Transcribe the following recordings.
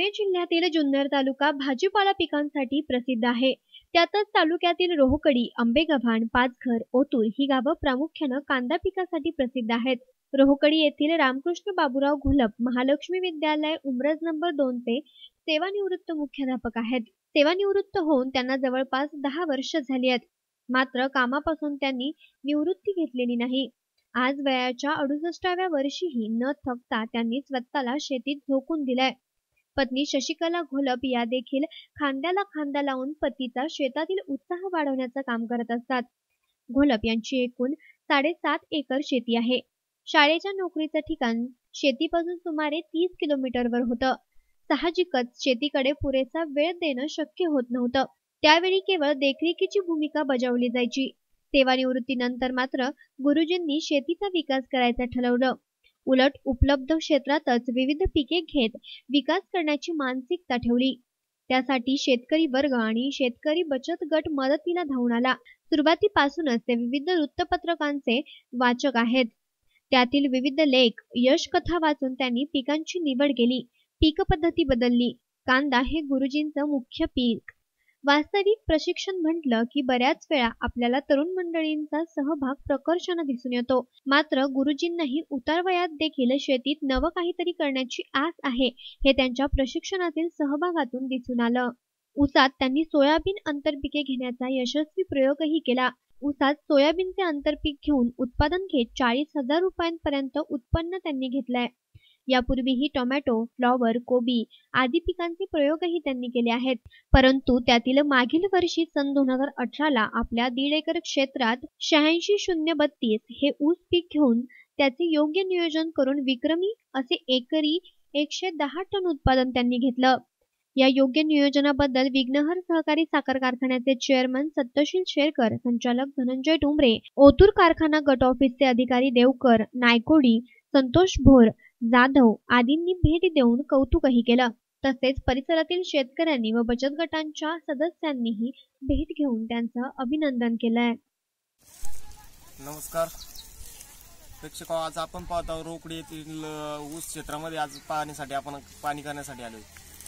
पुणे जिल्ह्यातील जुन्नर तालुका भाजीपाला पिकांसाठी प्रसिद्ध आहे. त्यातच तालुक्यातील रोहकडी आंबेगव्हाण पाचघर ओतूर ही गावं प्रामुख्यानं कांदा पिकासाठी प्रसिद्ध आहेत. रोहकडी येथील रामकृष्ण बाबूराव घोलप महालक्ष्मी विद्यालय उमरज नंबर दोन ते सेवानिवृत्त मुख्याध्यापक आहेत. सेवानिवृत्त होऊन त्यांना जवळपास दहा वर्ष झाली आहेत. मात्र कामापासून त्यांनी निवृत्ती घेतलेली नाही. आज वयाच्या अडुसष्टाव्या वर्षीही न थकता त्यांनी स्वतःला शेतीत झोकून दिलाय. पत्नी शशिकला घोलप या देखील खांद्याला खांदा लावून पतीचा शेतातील उत्साह वाढवण्याचं काम करत असतात. घोलप यांची एकूण साडेसात एकर शेती आहे. शाळेच्या नोकरीचं ठिकाण शेतीपासून सुमारे तीस किलोमीटरवर होतं. साहजिकच शेतीकडे पुरेसा वेळ देणं शक्य होत नव्हतं. त्यावेळी केवळ देखरेखीची भूमिका बजावली जायची. सेवानिवृत्तीनंतर मात्र गुरुजींनी शेतीचा विकास करायचं ठरवलं. उलट उपलब्ध क्षेत्रातच विविध पिके घेत विकास करण्याची मानसिकता ठेवली. त्यासाठी शेतकरी वर्ग आणि शेतकरी बचत गट मदतीला धावून आला. सुरुवातीपासूनच ते विविध वृत्तपत्रकांचे वाचक आहेत. त्यातील विविध लेख यश कथा वाचून त्यांनी पिकांची निवड केली. पीक पद्धती बदलली. कांदा हे गुरुजींचं मुख्य पीक. वास्तविक प्रशिक्षण म्हटलं की बऱ्याच वेळा आपल्याला तरुण मंडळींचा सहभाग प्रकर्षानं दिसून येतो. मात्र गुरुजींनाही उतार वयात देखील शेतीत नवं काहीतरी करण्याची आस आहे हे त्यांच्या प्रशिक्षणातील सहभागातून दिसून आलं. उसात त्यांनी सोयाबीन आंतरपिके घेण्याचा यशस्वी प्रयोगही केला. उसात सोयाबीनचे आंतरपीक घेऊन उत्पादन घेत चाळीस हजार रुपयांपर्यंत उत्पन्न त्यांनी घेतलंय. यापूर्वीही टोमॅटो फ्लॉवर कोबी आदी पिकांचे प्रयोगही त्यांनी केले आहेत. परंतु त्यातील मागील वर्षी सन दोन हजार अठराला आपल्या दीड एकर क्षेत्रात शहाऐंशी शून्य बत्तीस हे ऊस पीक घेऊन त्याचे योग्य नियोजन करून विक्रमी असे एकरी एकशे दहा टन उत्पादन त्यांनी घेतलं. या योग्य नियोजनाबद्दल विघ्नहर सहकारी साखर कारखान्याचे चेअरमन सत्यशील शेरकर संचालक धनंजय डोंबरे ओतूर कारखाना गट ऑफिसचे अधिकारी देवकर नायकोडी संतोष भोर जाधव आदींनी भेट देऊन कौतुकही केलं. तसेच परिसरातील शेतकऱ्यांनी व बचत गटांच्या सदस्यांनीही भेट घेऊन त्यांचं अभिनंदन केलंय. नमस्कार. प्रेक्षक हो, आज आपण पाहत आहोत रोकडी येथील ऊस क्षेत्रामध्ये आज पाहण्यासाठी आपण पाणी करण्यासाठी आलो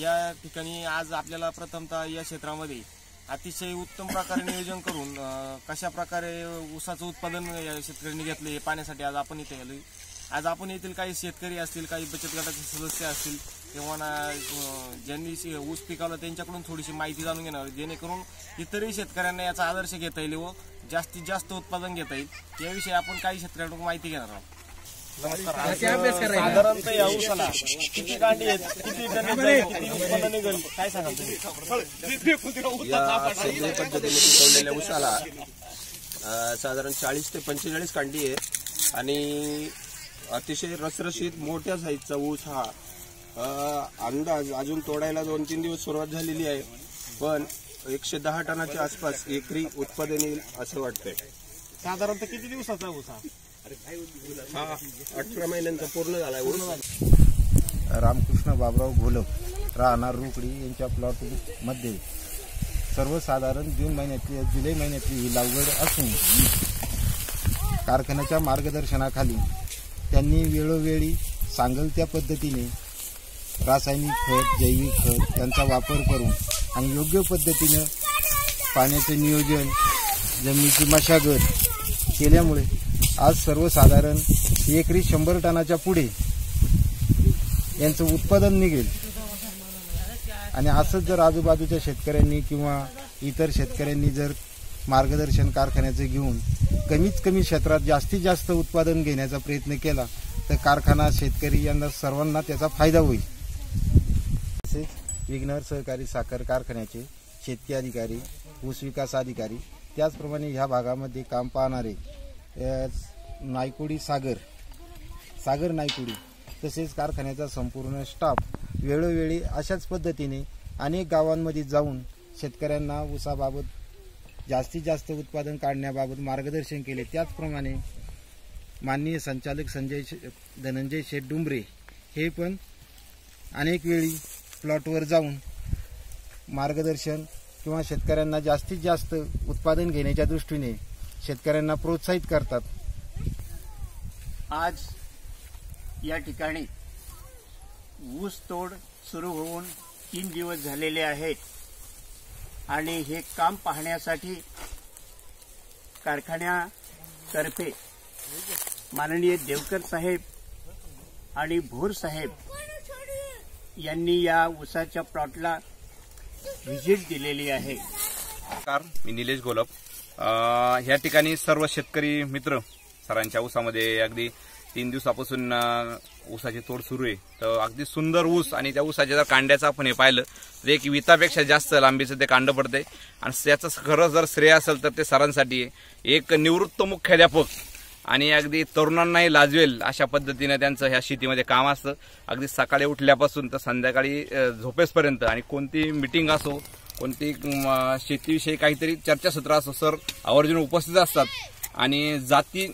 या ठिकाणी आज आपल्याला प्रथमतः या क्षेत्रामध्ये अतिशय उत्तम प्रकारे नियोजन करून कशा प्रकारे ऊसाचं उत्पादन या शेतकऱ्यांनी घेतलं हे पाहण्यासाठी आज आपण इथे आलोय. आज आपण येथील काही शेतकरी असतील काही बचत गटाचे सदस्य असतील किंवा ज्यांनी ऊस पिकवलं त्यांच्याकडून थोडीशी माहिती जाणून घेणार. जेणेकरून इतरही शेतकऱ्यांना याचा आदर्श घेता येईल व जास्तीत जास्त उत्पादन घेता येईल. याविषयी आपण काही शेतकऱ्यांकडून माहिती घेणार आहोत. साधारणतः या ऊसाला किती कांडी आहेत? किती किती उत्पन्न निघेल? काय सांगाल तुम्ही? या सेंद्रिय पद्धतीने पिकवलेल्या ऊसाला साधारण चाळीस ते पंचेचाळीस कांडी आहे आणि अतिशय रसरशीत मोठ्या साईजचा ऊस हा अ, अंदाज अजून तोडायला दोन तीन दिवस सुरुवात झालेली आहे. पण एकशे दहा टनाच्या आसपास एकरी उत्पादन येईल असं वाटतंय. साधारणतः किती दिवसाचा ऊस हा? हा अठरा महिन्यांचा पूर्ण झालाय ऊस. रामकृष्ण बाबराव घोलप राहणार रुकडी यांच्या प्लॉटमध्ये सर्वसाधारण जून महिन्यातली जुलै महिन्यातली ही लागवड असून कारखान्याच्या मार्गदर्शनाखाली त्यांनी वेळोवेळी सांगल त्या पद्धतीने रासायनिक खत जैविक खत यांचा वापर करून आणि योग्य पद्धतीनं पाण्याचे नियोजन जमिनीची मशागत केल्यामुळे आज सर्वसाधारण एकरी शंभर टनाच्या पुढे यांचं उत्पादन निघेल. आणि असंच जर आजूबाजूच्या शेतकऱ्यांनी किंवा इतर शेतकऱ्यांनी जर मार्गदर्शन कारखान्याचं घेऊन कमीत कमी क्षेत्रात जास्तीत जास्त उत्पादन घेण्याचा प्रयत्न केला तर कारखाना शेतकरी यांना सर्वांना त्याचा फायदा होईल. तसेच विघ्नर सहकारी साखर कारखान्याचे शेतकी अधिकारी ऊस विकास अधिकारी त्याचप्रमाणे ह्या भागामध्ये काम पाहणारे नायकुडी नायकोडी सागर सागर नायकुडी तसेच कारखान्याचा संपूर्ण स्टाफ वेळोवेळी अशाच पद्धतीने अनेक गावांमध्ये जाऊन शेतकऱ्यांना ऊसाबाबत जास्तीत जास्त उत्पादन काढण्याबाबत मार्गदर्शन केले. त्याचप्रमाणे माननीय संचालक संजय शे- धनंजय शेठ डुंबरे हे पण अनेक वेळी प्लॉटवर जाऊन मार्गदर्शन किंवा शेतकऱ्यांना जास्तीत जास्त उत्पादन घेण्याच्या दृष्टीने शेतकऱ्यांना प्रोत्साहित करतात. आज या ठिकाणी ऊस तोड सुरू होऊन तीन दिवस झालेले आहेत. आणि हे काम पाहण्यासाठी कारखान्यातर्फे माननीय देवकर साहेब आणि भोर साहेब यांनी या उसाच्या प्लॉटला व्हिजिट दिलेली आहे. कार मी निलेश गोलप. ह्या या ठिकाणी सर्व शेतकरी मित्र सरांच्या ऊसामध्ये अगदी तीन दिवसापासून ऊसाची तोड सुरू आहे. तर अगदी सुंदर ऊस आणि त्या ऊसाच्या जर कांड्याचं आपण हे पाहिलं तर एक वितापेक्षा जास्त लांबीचं ते कांड पडतंय. आणि त्याचं खरं जर श्रेय असेल तर ते सरांसाठी आहे. एक निवृत्त मुख्याध्यापक आणि अगदी तरुणांनाही लाजवेल अशा पद्धतीनं त्यांचं ह्या शेतीमध्ये काम असतं. अगदी सकाळी उठल्यापासून तर संध्याकाळी झोपेसपर्यंत. आणि कोणती मिटिंग असो कोणती शेतीविषयी काहीतरी चर्चासत्र असो सर आवर्जून उपस्थित असतात. आणि जाती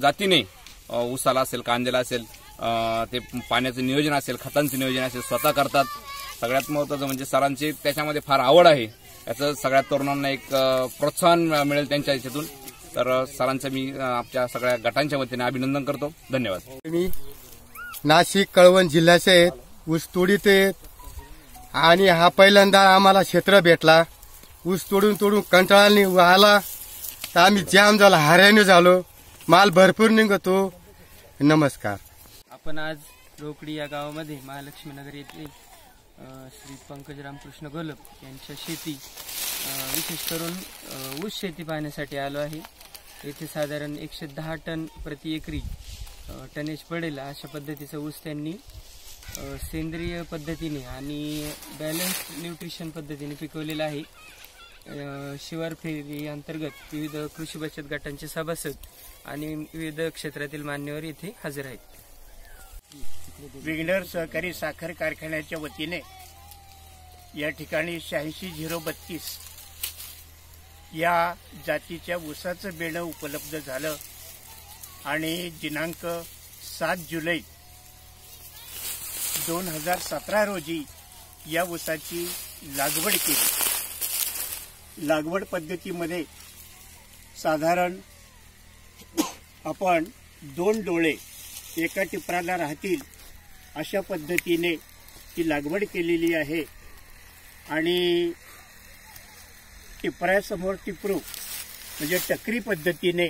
जातीने ऊसाला असेल कांद्याला असेल ते पाण्याचं नियोजन असेल खतांचं नियोजन असेल स्वतः करतात. सगळ्यात महत्त्वाचं म्हणजे सरांची त्याच्यामध्ये फार आवड आहे. याचं सगळ्या तरुणांना एक प्रोत्साहन मिळेल त्यांच्या याच्यातून. तर सरांचं मी आमच्या सगळ्या गटांच्या वतीने अभिनंदन करतो. धन्यवाद. मी नाशिक कळवण जिल्ह्याचे आहेत ऊस तोडीत आहेत आणि हा पहिल्यांदा आम्हाला क्षेत्र भेटला. ऊस तोडून तोडून कंटाळाने आला तर आम्ही जाम झाला हऱ्याने झालो. माल भरपूर निघतो. नमस्कार. आपण आज रोकडी या गावामध्ये महालक्ष्मी नगर येथे श्री पंकज रामकृष्ण गोलप यांच्या शेती विशेष करून ऊस शेती पाहण्यासाठी आलो आहे. येथे साधारण एकशे दहा टन प्रति एकरी टनेज पडेल अशा पद्धतीचा ऊस त्यांनी सेंद्रिय पद्धतीने आणि बॅलन्स न्यूट्रिशन पद्धतीने पिकवलेला आहे. शिवार फेरी अंतर्गत विविध कृषी बचत गटांचे सभासद आणि विविध क्षेत्रातील मान्यवर येथे हजर आहेत. विग्नर सहकारी साखर कारखान्याच्या वतीने या ठिकाणी शहाऐंशी झिरो बत्तीस या जातीच्या ऊसाचं बेणं उपलब्ध झालं आणि दिनांक सात जुलै दोन हजार सतरा रोजी या ऊसाची लागवड केली. लागवड पद्धतीमध्ये साधारण आपण दोन डोळे एका टिपराला राहतील अशा पद्धतीने ती लागवड केलेली आहे. आणि टिपऱ्यासमोर टिपरू म्हणजे टकरी पद्धतीने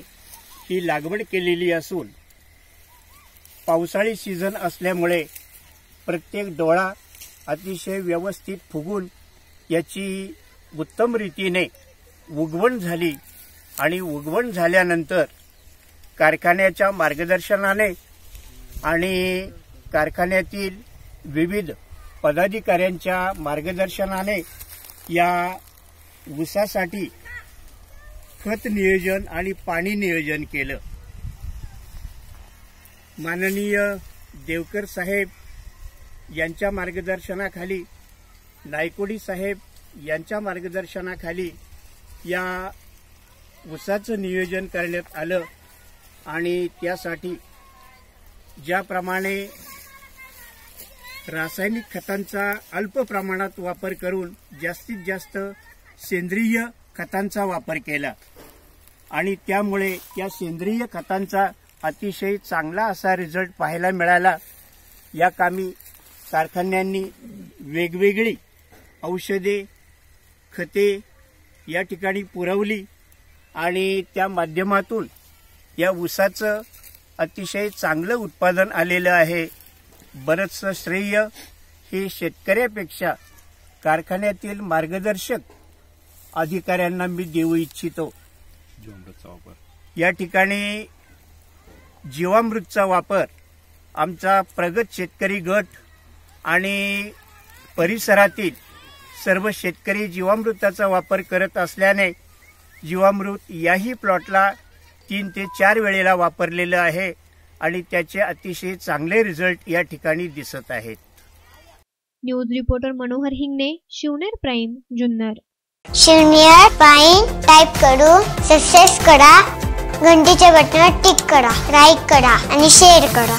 ही लागवड केलेली असून पावसाळी सीझन असल्यामुळे प्रत्येक डोळा अतिशय व्यवस्थित फुगून याची उत्तम रीतीने उगवण झाली आणि उगवण झाल्यानंतर कारखान्याच्या मार्गदर्शनाने आणि कारखान्यातील विविध पदाधिकाऱ्यांच्या मार्गदर्शनाने या ऊसासाठी खत नियोजन आणि पाणी नियोजन केलं. माननीय देवकर साहेब यांच्या मार्गदर्शनाखाली नायकोडी साहेब यांच्या मार्गदर्शनाखाली या ऊसाचं नियोजन करण्यात आलं. आणि त्यासाठी ज्याप्रमाणे रासायनिक खतांचा अल्प प्रमाणात वापर करून जास्तीत जास्त सेंद्रिय खतांचा वापर केला. आणि त्यामुळे त्या सेंद्रिय खतांचा अतिशय चांगला असा रिझल्ट पाहायला मिळाला. या कामी कारखान्यांनी वेगवेगळी औषधे खते या ठिकाणी पुरवली आणि त्या माध्यमातून या ऊसाचं अतिशय चांगलं उत्पादन आलेलं आहे. बरंचसं श्रेय हे शेतकऱ्यापेक्षा कारखान्यातील मार्गदर्शक अधिकाऱ्यांना मी देऊ इच्छितो. वापर या ठिकाणी जीवामृतचा वापर आमचा प्रगत शेतकरी गट आणि परिसरातील सर्व शेतकरी जीवामृताचा वापर करत असल्याने जीवामृत याही प्लॉटला तीन ते चार वेळेला वापरलेलं आहे आणि त्याचे अतिशय चांगले रिझल्ट या ठिकाणी दिसत आहेत. News reporter Manohar Hingane Shivner prime Junnar. शून्य पाईन टाईप करून सक्सेस करा घंटीच्या बटनावर टिक करा लाईक करा आणि शेअर करा.